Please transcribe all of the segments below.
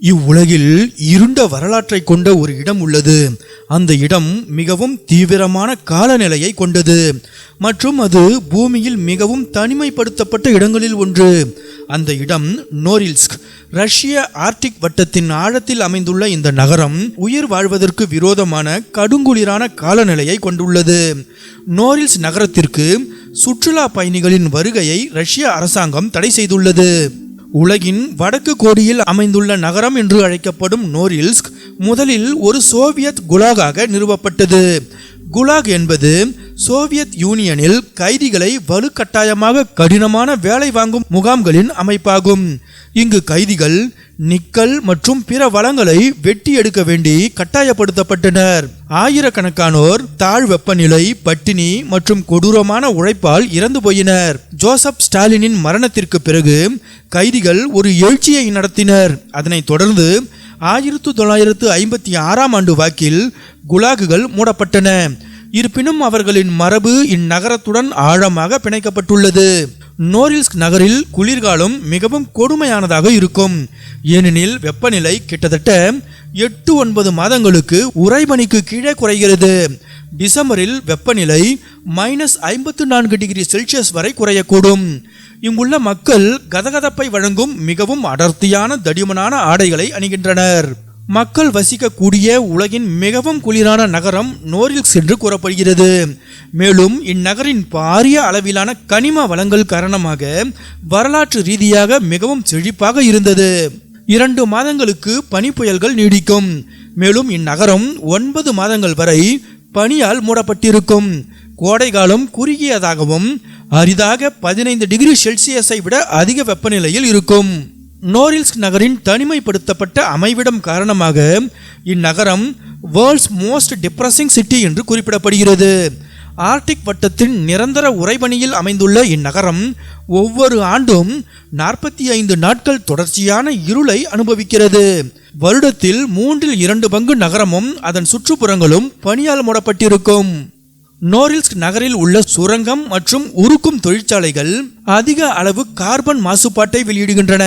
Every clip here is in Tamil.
இவ்வுலகில் இருண்ட வரலாற்றை கொண்ட ஒரு இடம் உள்ளது. அந்த இடம் மிகவும் தீவிரமான காலநிலையை கொண்டது. மற்றும் அது பூமியில் மிகவும் தனிமைப்படுத்தப்பட்ட இடங்களில் ஒன்று. அந்த இடம் நோரில்ஸ்க் ரஷ்ய ஆர்டிக் வட்டத்தின் ஆழத்தில் அமைந்துள்ள இந்த நகரம் உயிர் வாழ்வதற்கு விரோதமான கடுங்குளிரான காலநிலையை கொண்டுள்ளது. நோரில்ஸ் நகரத்திற்கு சுற்றுலா பயணிகளின் வருகையை ரஷ்ய அரசாங்கம் தடை செய்துள்ளது. உலகின் வடக்கு கோடியில் அமைந்துள்ள நகரம் என்று அழைக்கப்படும் நோரில்ஸ்க் முதலில் ஒரு சோவியத் குலாகாக நிறுவப்பட்டது. குலாக் என்பது சோவியத் யூனியனில் கைதிகளை வலுக்கட்டாயமாக கடினமான வேலை வாங்கும் முகாம்களின் அமைப்பாகும். இங்கு கைதிகள் நிக்கல் மற்றும் பிற வளங்களை வெட்டி எடுக்க வேண்டி கட்டாயப்படுத்தப்பட்டனர். ஆயிரக்கணக்கானோர் தாழ் வெப்பநிலை பட்டினி மற்றும் கொடூரமான உழைப்பால் இறந்து போயினர். ஜோசப் ஸ்டாலினின் மரணத்திற்கு பிறகு கைதிகள் ஒரு எழுச்சியை நடத்தினர். அதனைத் தொடர்ந்து ஆயிரத்து தொள்ளாயிரத்து ஐம்பத்தி ஆறாம் ஆண்டு வாக்கில் குலாகுகள் மூடப்பட்டன. இருப்பினும் அவர்களின் மரபு இந்நகரத்துடன் ஆழமாக பிணைக்கப்பட்டுள்ளது. நோரில்ஸ்க் நகரில் குளிர்காலம் மிகவும் கொடுமையானதாக இருக்கும். ஏனெனில் வெப்பநிலை கிட்டத்தட்ட எட்டு ஒன்பது மாதங்களுக்கு உறைபனிக்கு கீழே குறைகிறது. டிசம்பரில் வெப்பநிலை மைனஸ் ஐம்பத்து நான்கு டிகிரி செல்சியஸ் வரை குறையக்கூடும். இங்குள்ள மக்கள் கதகதப்பை வழங்கும் மிகவும் அடர்த்தியான தடிமனான ஆடைகளை அணிகின்றனர். மக்கள் வசிக்கக்கூடிய உலகின் மிகவும் குளிரான நகரம் நோரில்ஸ் என்று கூறப்படுகிறது. மேலும் இந்நகரின் பாரிய அளவிலான கனிம வளங்கள் காரணமாக வரலாற்று ரீதியாக மிகவும் செழிப்பாக இருந்தது. இரண்டு மாதங்களுக்கு பனிப்புயல்கள் நீடிக்கும். மேலும் இந்நகரம் ஒன்பது மாதங்கள் வரை பனியால் மூடப்பட்டிருக்கும். கோடைகாலம் குறுகியதாகவும் அரிதாக பதினைந்து டிகிரி செல்சியஸை விட அதிக வெப்பநிலையில் இருக்கும். நோரில்ஸ்க் நகரின் தனிமைப்படுத்தப்பட்ட அமைவிடம் காரணமாக இந்நகரம் வேர்ல்ட்ஸ் மோஸ்ட் டிப்ரெசிங் சிட்டி என்று குறிப்பிடப்படுகிறது. ஆர்டிக் வட்டத்தின் நிரந்தர உறைபனியில் அமைந்துள்ள இந்நகரம் ஒவ்வொரு ஆண்டும் நாற்பத்தி ஐந்து நாட்கள் தொடர்ச்சியான இருளை அனுபவிக்கிறது. வருடத்தில் மூன்றில் இரண்டு பங்கு நகரமும் அதன் சுற்றுப்புறங்களும் பனியால் மூடப்பட்டிருக்கும். நோரில்ஸ்க் நகரில் உள்ள சுரங்கம் மற்றும் உருக்கும் தொழிற்சாலைகள் அதிக அளவு கார்பன் மாசுபாட்டை வெளியிடுகின்றன.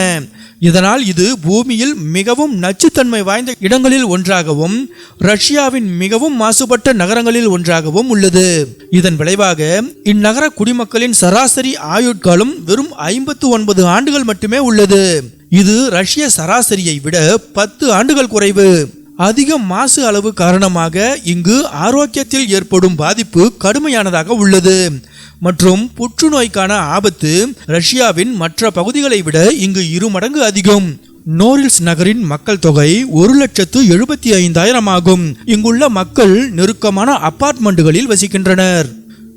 இதனால் இது பூமியில் மிகவும் நச்சுத்தன்மை வாய்ந்த இடங்களில் ஒன்றாகவும் ரஷ்யாவின் மிகவும் மாசுபட்ட நகரங்களில் ஒன்றாகவும் உள்ளது. இதன் விளைவாக இந்நகர குடிமக்களின் சராசரி ஆயுட்காலம் வெறும் ஐம்பத்து ஒன்பது ஆண்டுகள் மட்டுமே உள்ளது. இது ரஷ்ய சராசரியை விட பத்து ஆண்டுகள் குறைவு. அதிக மாசு அளவு காரணமாக இங்கு ஆரோக்கியத்தில் ஏற்படும் பாதிப்பு கடுமையானதாக உள்ளது. மற்றும் புற்றுநோய்க்கான ஆபத்து ரஷ்யாவின் மற்ற பகுதிகளை விட இங்கு இரு மடங்கு அதிகம். நோரில்ஸ் நகரின் மக்கள் தொகை ஒரு லட்சத்து எழுபத்தி ஐந்தாயிரம் ஆகும். இங்குள்ள மக்கள் நெருக்கமான அபார்ட்மெண்ட்டுகளில் வசிக்கின்றனர்.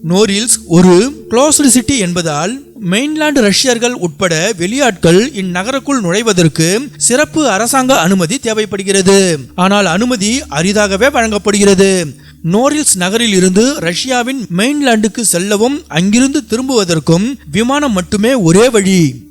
நோரில்ஸ் ஒரு க்ளோஸ்டு சிட்டி என்பதால் மெயின்லாண்டு ரஷ்யர்கள் உட்பட வெளியாட்கள் இந்நகருக்குள் நுழைவதற்கு சிறப்பு அரசாங்க அனுமதி தேவைப்படுகிறது. ஆனால் அனுமதி அரிதாகவே வழங்கப்படுகிறது. நோரில்ஸ் நகரில் இருந்து ரஷ்யாவின் மெயின்லாண்டுக்கு செல்லவும் அங்கிருந்து திரும்புவதற்கும் விமானம் மட்டுமே ஒரே வழி.